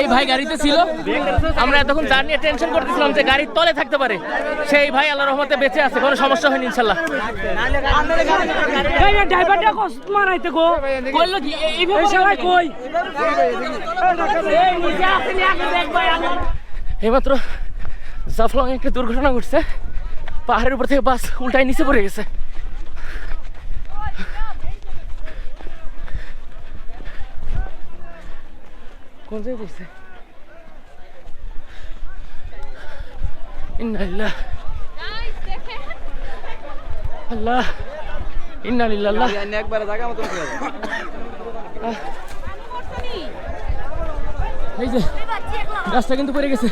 এই ভাই গাড়িতে ছিল। আমরা এতক্ষণ তার নিয়ে টেনশন করতেছিলাম যে গাড়ির তলে থাকতে পারে সেই ভাই আল্লাহ রহমতে বেঁচে আছে কোনো সমস্যা হয়নি ইনশাল্লাহ। ড্রাইভারটা কষ্ট মারাইতে গো। বলল কি এইভাবে সবাই কই? এইমাত্র জাফলং একটা দুর্ঘটনা ঘটছে। পাহাড়ের উপর থেকে বাস উল্টায় নিচে পড়ে গেছে। কোন জায়গায় পড়ছে ইন্নালিল্লাহ আল্লাহ ইন্নালিল্লাহ এই যে গাছটা কিন্তু পড়ে গেছে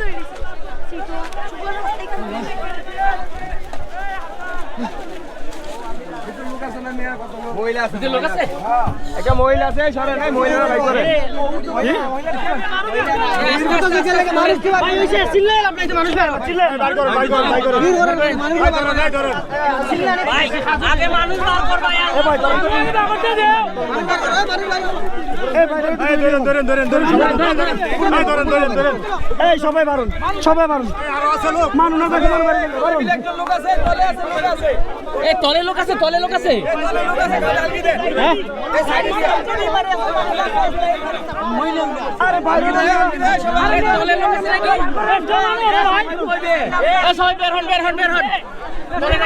যে লোক আছে একটা মহিলা আছে সরে নাই মহিলারা ভাই করে এই সবাই মারুন সবাই মারুন মানুষ না থাকে মারুন এই তলে লোক আছে তলে লোক আছে। আরে তলে লোক আছে নাকি? সবাই বের হন বের হন বের হন।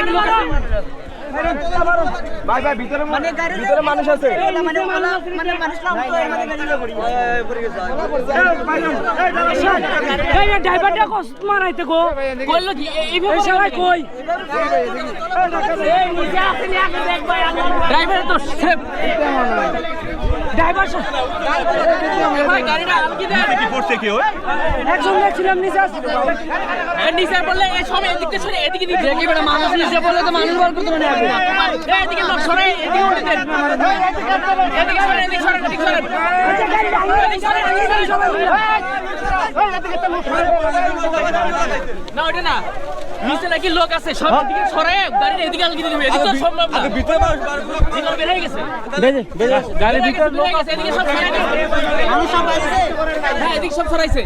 লোক আছে? ভাই ভাই ভিতরে মানে ভিতরে মানুষ আছে ড্রাইভারটা কষ্ট মারাইতে গো বলল কি এইভাবে সবাই কই ড্রাইভারের তো সেফ ড্রাইভার ভাই গাড়িটা আলকি দেন একজন ছিলাম নিচে নিচে বললে এই সব এদিকে সরে এদিকে দিতে দেখি বেটা মানুষ নিচে বললে তো মানুষ বার করতে মানে এদিকে লোক সরে এদিকে উঠে দেন এদিকে সরে এদিকে সরে এদিকে সরে এদিকে সরে এদিকে সরে। না ওটা না। নিচে নাকি লোক আছে সব এদিকে সরে গাড়িটা এদিকে আলগি দিবে এদিকে সম্ভব না। ভিতরে মানুষ বের হয়ে গেছে। গাড়ির ভিতরে লোক আছে এদিকে সব সরাই মানুষ সব হ্যাঁ এদিকে সব সরাইছে।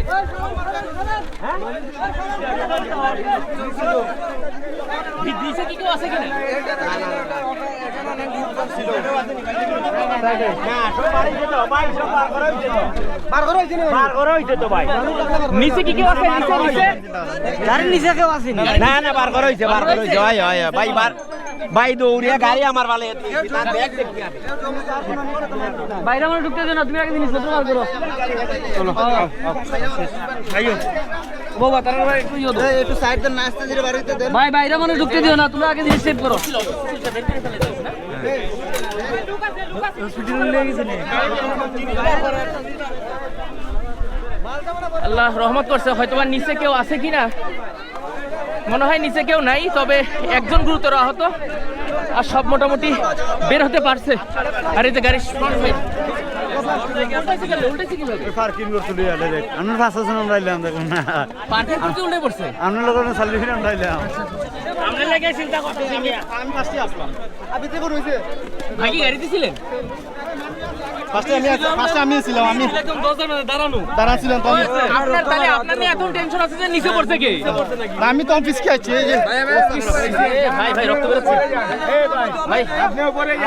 নিচে কি কেউ আছে কিনা? নিচে কি কেউ আছে? নিচে নিচে? গাড়ির নিচে কেউ আসেনি না? না বার করা হইছে বার করা হইছে। হয় হয় ভাই বার ভাই দৌড়িয়া গাড়ি আমার ভালো বাইরে মানে ঢুকতে দেন না তুমি আগে জিনিস করো বাবা তারা ভাই একটু ইয়ে দাও। একটু সাইড দেন নাস্তা দিলে বার দেন। ভাই বাইরে মানে ঢুকতে দিও না তুমি আগে জিনিস সেট করো। আল্লাহ রহমত করছে হয়তো বা নিচে কেউ আছে কিনা? মনে হয় নিচে কেউ নাই তবে একজন গুরুতর আহত আর সব মোটামুটি বের হতে পারছে। আর এই যে গাড়ি না আপনি কি? গাড়িতে ছিলেন ফার্স্টে আমি ফার্স্টে আমি ছিলাম আমি একদম দরজার মধ্যে দাঁড়ানো। তো আপনার তাহলে আপনার নিয়ে এত টেনশন আছে যে নিচে পড়ছে কে? না, আমি তো অফিস খাইছি এই যে। ভাই ভাই রক্ত বেরোচ্ছে। ভাই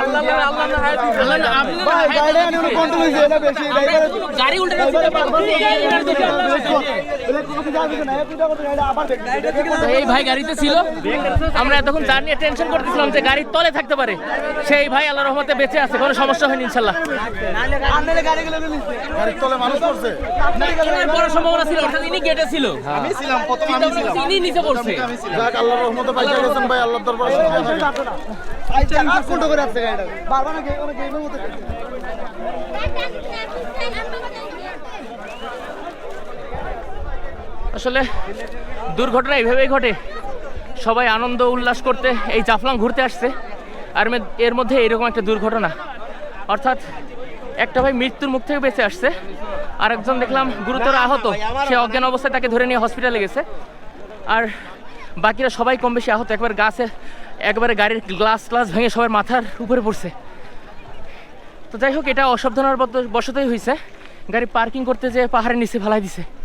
আল্লাহ আল্লাহ আল্লাহ না হায়াত আল্লাহ আপনি ভাই কন্ট্রোল হইছে এটা বেশি। গাড়ি উল্টে আল্লাহ। তো এই ভাই গাড়িতে ছিল। আমরা এতক্ষণ তার নিয়ে টেনশন করতেছিলাম যে গাড়ির তলে থাকতে পারে সেই ভাই আল্লাহ রহমতে বেঁচে আছে কোনো সমস্যা হয়নি ইনশাল্লাহ। গাড়ির তলে মানুষ পড়ছে। বড় সম্ভাবনা ছিল অর্থাৎ ইনি গেটে ছিল। আমি ছিলাম প্রথম আমি ছিলাম। ইনি নিচে পড়ছে। যাক আল্লাহর রহমতে পাইতে গেছেন ভাই আল্লাহর দরবারে ফটো করে আছে গাড়িটা? বারবার না গেমের গেমের আসলে দুর্ঘটনা এইভাবেই ঘটে। সবাই আনন্দ উল্লাস করতে এই জাফলং ঘুরতে আসছে। আর এর মধ্যে এরকম একটা দুর্ঘটনা। অর্থাৎ একটা ভাই মৃত্যুর মুখ থেকে বেঁচে আসছে। আর একজন দেখলাম গুরুতর আহত। সে অজ্ঞান অবস্থায় তাকে ধরে নিয়ে হসপিটালে গেছে। আর বাকিরা সবাই কম বেশি আহত। একবার গাছে, একবারে গাড়ির গ্লাস গ্লাস ভেঙে সবার মাথার উপরে পড়ছে। তো যাই হোক, এটা অসাবধানার বত- বশতই হয়েছে গাড়ি পার্কিং করতে যে পাহাড়ের নিচে ফেলাই দিছে।